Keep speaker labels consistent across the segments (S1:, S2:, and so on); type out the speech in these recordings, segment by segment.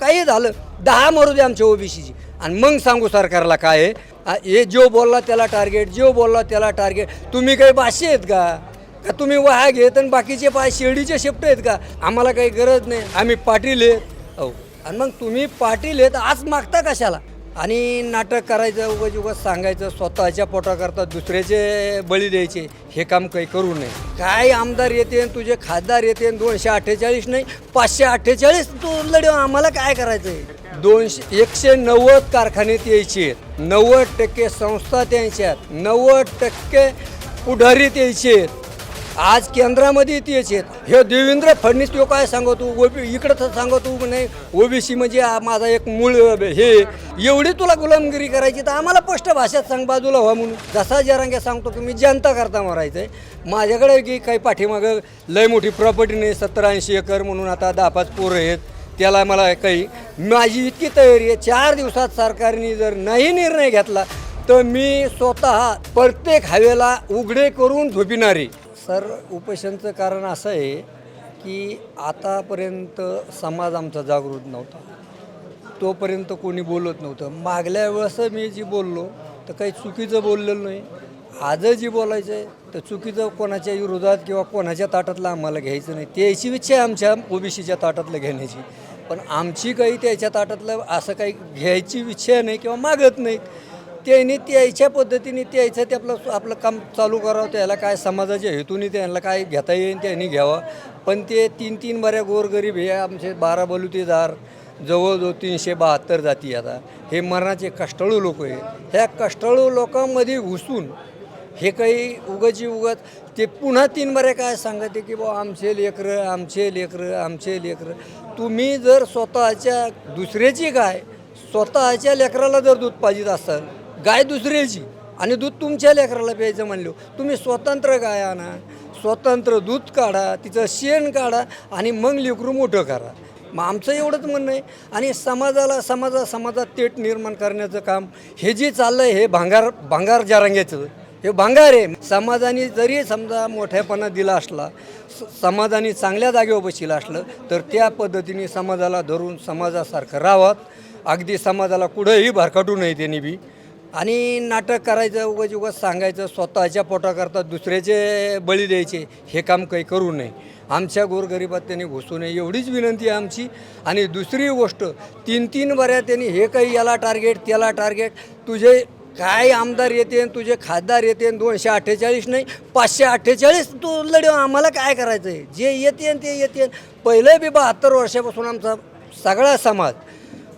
S1: काही झालं दहा मरू दे आमच्या ओबीसीची आणि मग सांगू सरकारला काय आहे? हे जो बोलला त्याला टार्गेट जो बोलला त्याला टार्गेट तुम्ही काही भाषे आहेत का? का तुम्ही वहा घेत आणि बाकीचे पाय शिर्डीचे शिफ्ट आहेत का? आम्हाला काही गरज नाही. आम्ही पाटील आहेत. हो आणि मग तुम्ही पाटील आहेत आज मागता कशाला? आणि नाटक करायचं उगाच उगाच सांगायचं स्वतःच्या पोटाकरता दुसऱ्याचे बळी द्यायचे हे काम काही करू नये. काय आमदार येते आणि तुझे खासदार येते आणि दोनशे अठ्ठेचाळीस नाही पाचशे अठ्ठेचाळीस तू लढव आम्हाला काय करायचं आहे दोनशे एकशे नव्वद कारखान्यात यायचे आहेत नव्वद टक्के संस्था त्यांच्यात आहेत नव्वद टक्के पुढारीत यायचे आहेत आज केंद्रामध्ये तेच आहेत. हे देवेंद्र फडणवीस तो काय सांगतो ओबी इकडं तर सांगतो नाही ओबीसी म्हणजे माझा एक मूळ हे एवढी तुला गुलामगिरी करायची तर आम्हाला स्पष्ट भाषेत सांग बाजूला व्हा म्हणून. जसा जरांगे सांगतो की मी जनता करता मारायचं आहे माझ्याकडे की काही पाठीमागं लय मोठी प्रॉपर्टी नाही सत्तर ऐंशी एकर म्हणून आता दहा पाच पोरं आहेत. त्याला मला काही माझी इतकी तयारी आहे चार दिवसात सरकारने जर नाही निर्णय घेतला तर मी स्वतः प्रत्येक हवेला उघडे करून झोपिणारी. सर उपोषणचं कारण असं आहे की आतापर्यंत समाज आमचा जागृत नव्हता. तोपर्यंत कोणी बोलत नव्हतं. मागल्या वेळेस मी जी बोललो तर काही चुकीचं बोललेलं नाही. आज जी बोलायचं आहे तर चुकीचं कोणाच्या विरोधात किंवा कोणाच्या ताटातलं आम्हाला घ्यायचं नाही. त्याची इच्छा आहे आमच्या ओबीसीच्या ताटातलं घेण्याची. पण आमची काही त्याच्या ताटातलं असं काही घ्यायची इच्छा नाही किंवा मागत नाही. त्यांनी त्याच्या पद्धतीने त्याचं ते आपलं आपलं काम चालू करावं त्याला काय समाजाच्या हेतूने त्यांना काय घेता येईल त्यांनी घ्यावं. पण ते तीन तीन बऱ्या गोरगरीब हे आमचे बारा बलुतेदार जवळजवळ तीनशे बहात्तर जाती आता. हे मरणाचे कष्टाळू लोक आहे ह्या कष्टाळू लोकांमध्ये घुसून हे काही उगाची उगत ते पुन्हा तीन बऱ्या काय सांगते की बा आमचे लेकरं आमचे लेकरं आमचे लेकरं. तुम्ही जर स्वतःच्या दुसऱ्याची गाय स्वतःच्या लेकराला जर दूध पाहिजे असाल गाय दुसऱ्याची आणि दूध तुमच्या लेकराला प्यायचं म्हणलो. तुम्ही स्वतंत्र गाय आणा स्वतंत्र दूध काढा तिचं शेण काढा आणि मग लेकरू मोठं करा. मग आमचं एवढंच म्हणणं आहे. आणि समाजाला समाजा समाजात तेट निर्माण करण्याचं काम हे जे चाललं आहे हे भांगार भांगार जारांग्याचं हे भांगार आहे. समाजाने जरी समजा मोठ्यापणा दिला असला स- समाजाने चांगल्या जागेवर बशीला असलं तर त्या पद्धतीने समाजाला धरून समाजासारखं राहावं. अगदी समाजाला कुठंही भरकटू नये त्यांनी बी. आणि नाटक करायचं उगाच उगाच सांगायचं स्वतःच्या पोटाकरता दुसऱ्याचे बळी द्यायचे हे काम काही करू नये. आमच्या गोरगरिबात त्यांनी घुसू नये एवढीच विनंती आहे आमची. आणि दुसरी गोष्ट तीन तीन बऱ्या त्यांनी हे काही याला टार्गेट त्याला टार्गेट तुझे काय आमदार येते आणि तुझे खासदार येते दोनशे अठ्ठेचाळीस नाही पाचशे अठ्ठेचाळीस तू लढव आम्हाला काय करायचं आहे जे येते आणि ते येते. पहिलं बी बहात्तर वर्षापासून आमचा सगळा समाज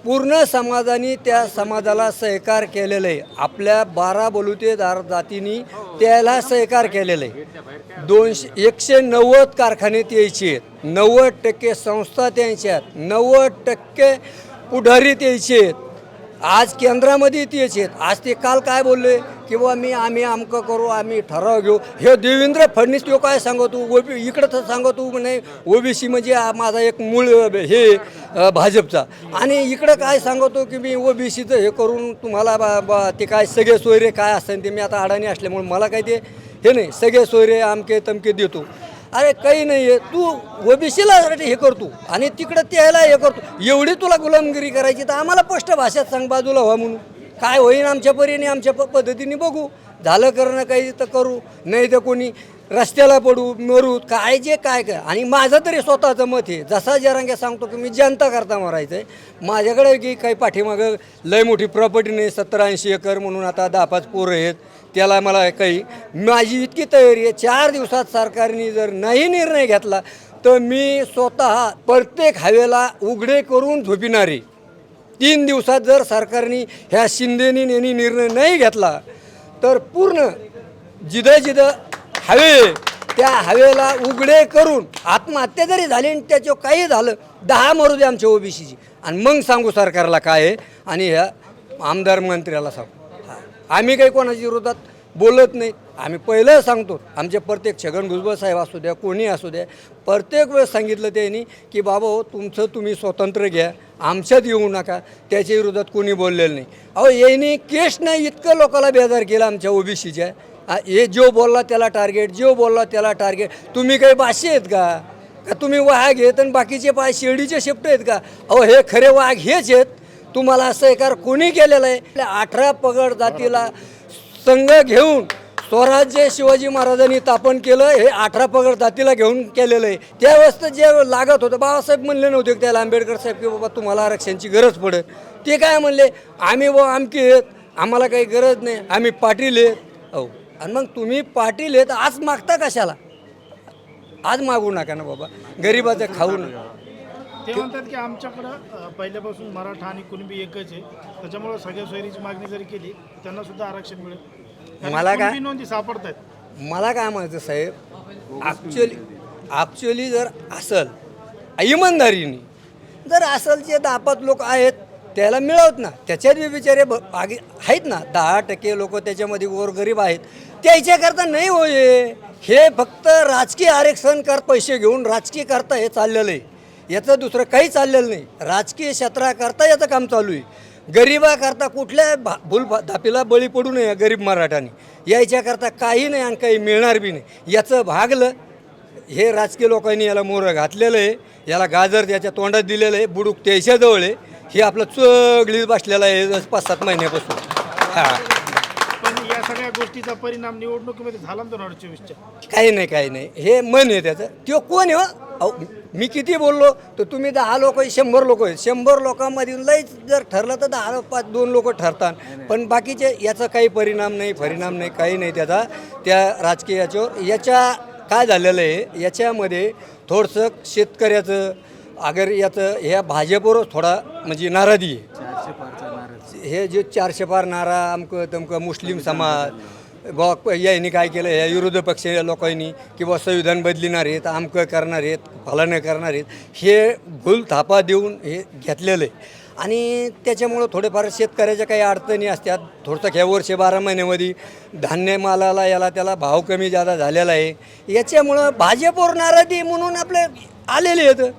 S1: पूर्ण समाजाने त्या समाजाला सहकार केलेलं आहे आपल्या बारा बलुतेदार जातींनी त्याला सहकार केलेलं आहे दोनशे एकशे नव्वद कारखाने यायचे आहेत. नव्वद टक्के संस्था त्यांच्या आहेत. नव्वद टक्के पुढारीत यायचे आहेत. आज केंद्रामध्ये तेच आहेत. आज ते काल काय बोलले? की बुवा मी आम्ही आमकं करू आम्ही ठराव घेऊ. हे देवेंद्र फडणवीस तो काय सांगतो? ओबी इकडं तर सांगतो नाही. ओबीसी म्हणजे माझा एक मूळ हे भाजपचा. आणि इकडं काय सांगतो की मी ओबीसीचं हे करून तुम्हाला बा बा ते काय सगळे सोयरे काय असेल ते मी आता अडाणी असल्यामुळे मला काय ते हे नाही सगळे सोयरे आमके तमके देतो. अरे काही नाही आहे तू ओबीसीला हे करतो आणि तिकडं त्याला हे करतो एवढी तुला गुलामगिरी करायची तर आम्हाला स्पष्ट भाषेत सांग बाजूला व्हा म्हणून. काय होईन आमच्या परीने आमच्या प पद्धतीने बघू. झालं करणं काही तर करू नाही तर कोणी. रस्त्याला पडू मरू काय जे काय काय. आणि माझं तरी स्वतःचं मत आहे. जसा जरांगे सांगतो की मी जनता करता मारायचं आहे माझ्याकडे की काही पाठीमागं लय मोठी प्रॉपर्टी नाही सत्तर ऐंशी एकर म्हणून आता दहा पाच पोरं आहेत. त्याला मला काही माझी इतकी तयारी आहे. चार दिवसात सरकारने जर नाही निर्णय घेतला तर मी स्वतः प्रत्येक हवेला उघडे करून झोपिणारी तीन दिवसात जर सरकारने ह्या शिंदेनी यांनी निर्णय नाही घेतला तर पूर्ण जिदं जिदं हवे. त्या हवेला उघडे करून आत्महत्या जरी झाली आणि त्याच्यावर काही झालं दहा मरू दे आमच्या ओबीसीची आणि मग सांगू सरकारला काय आहे आणि ह्या आमदार मंत्र्याला सांगू. हा. आम्ही काही कोणाच्या विरोधात बोलत नाही. आम्ही पहिलं सांगतो आमचे प्रत्येक छगन भुजबळ साहेब असू द्या कोणी असू द्या प्रत्येक वेळेस सांगितलं त्यांनी की बाबा हो तुमचं तुम्ही स्वतंत्र घ्या आमच्यात येऊ नका त्याच्या विरोधात कोणी बोललेलं नाही. अहो यांनी केस नाही इतकं लोकाला बेजार केला आमच्या ओबीसीच्या हे जो बोलला त्याला टार्गेट जो बोलला त्याला टार्गेट तुम्ही काही भाषे आहेत का? का तुम्ही वाघ आहेत आणि बाकीचे पाय शिर्डीचे शेपट आहेत का? अहो हे खरे वाघ हेच आहेत. तुम्हाला असं एकार कोणी केलेलं आहे? अठरा पगड जातीला संघ घेऊन स्वराज्य शिवाजी महाराजांनी स्थापन केलं हे अठरा पगड जातीला घेऊन केलेलं आहे. त्यावेळेस तर जे लागत होतं बाबासाहेब म्हणले नव्हते त्याला आंबेडकर साहेब की बाबा तुम्हाला आरक्षणाची गरज पडेल. ते काय म्हणले? आम्ही व आमकी आहेत आम्हाला काही गरज नाही आम्ही पाटील आहेत. अहो. आणि मग तुम्ही पाटील आहेत आज मागता कशाला? आज मागू नका ना बाबा. गरिबाचं खाऊ नका.
S2: ते म्हणतात की आमच्याकडं अ, पहिल्यापासून मराठा आणि कुणबी एकच आहे. त्याच्यामुळे सगळ्या सोयरीची मागणी जरी केली त्यांना सुद्धा आरक्षण मिळेल. कारण
S1: मला काय-
S2: कुणबी नोंदी सापडत आहेत
S1: मला काय म्हणायचं साहेब ॲक्च्युली ॲक्च्युली जर असल इमानदारीने जर असल जे दहा पाच लोक आहेत त्याला मिळवत ना. त्याच्यात बी बिचारे ब- आगे आहेत ना. दहा टक्के लोक त्याच्यामध्ये गोरगरीब आहेत. त्याच्याकरता नाही होय हे. फक्त राजकीय आरक्षण कर पैसे घेऊन राजकीय करता हे चाललेलं आहे. याचं दुसरं काही चाललेलं नाही. राजकीय क्षेत्राकरता याचं काम चालू आहे. गरिबाकरता कुठल्या भा भूल धापीला बळी पडू नये गरीब मराठानी. याच्याकरता काही नाही आणि काही मिळणार बी नाही. याचं भागलं हे राजकीय लोकांनी याला मोरं घातलेलं आहे. याला गाजर त्याच्या तोंडात दिलेलं आहे. बुडूक त्याच्याजवळ आहे. हे आपलं चगलीत बसलेलं आहे. पाच सात महिन्यापासून. हां.
S2: सगळ्या गोष्टीचा परिणाम निवडणुकीमध्ये झाला ना दोन हजार चोवीसच्या?
S1: काही नाही काही नाही. हे मन आहे त्याचं. तो कोण आहे हो? अहो मी किती बोललो तर तुम्ही दहा लोक शंभर लोक आहेत. शंभर लोकांमधून लईच जर ठरलं तर दहा पाच दोन लोक ठरतात. पण बाकीचे याचा काही परिणाम नाही परिणाम नाही काही नाही त्याचा. त्या राजकीय याच्यावर याच्या काय झालेलं आहे याच्यामध्ये थोडंसं शेतकऱ्याचं अगर याचं ह्या भाजपवर थोडा म्हणजे नाराजी आहे. हे जे चारशे पार नारा अमकं तमकं मुस्लिम समाज बा यांनी काय केलं? ह्या विरोधी पक्ष लोकांनी किंवा संविधान बदलिणार आहेत आमकं करणार आहेत फलानं करणार आहेत हे भूल थापा देऊन हे घेतलेलं आहे. आणि त्याच्यामुळं थोडेफार शेतकऱ्याच्या काही अडचणी असतात. थोडंसं ह्या वर्षे बारा महिन्यामध्ये धान्य मालाला याला त्याला भाव कमी जादा झालेला आहे. याच्यामुळं भाजपवर नाराजी म्हणून आपले आलेले आहेत.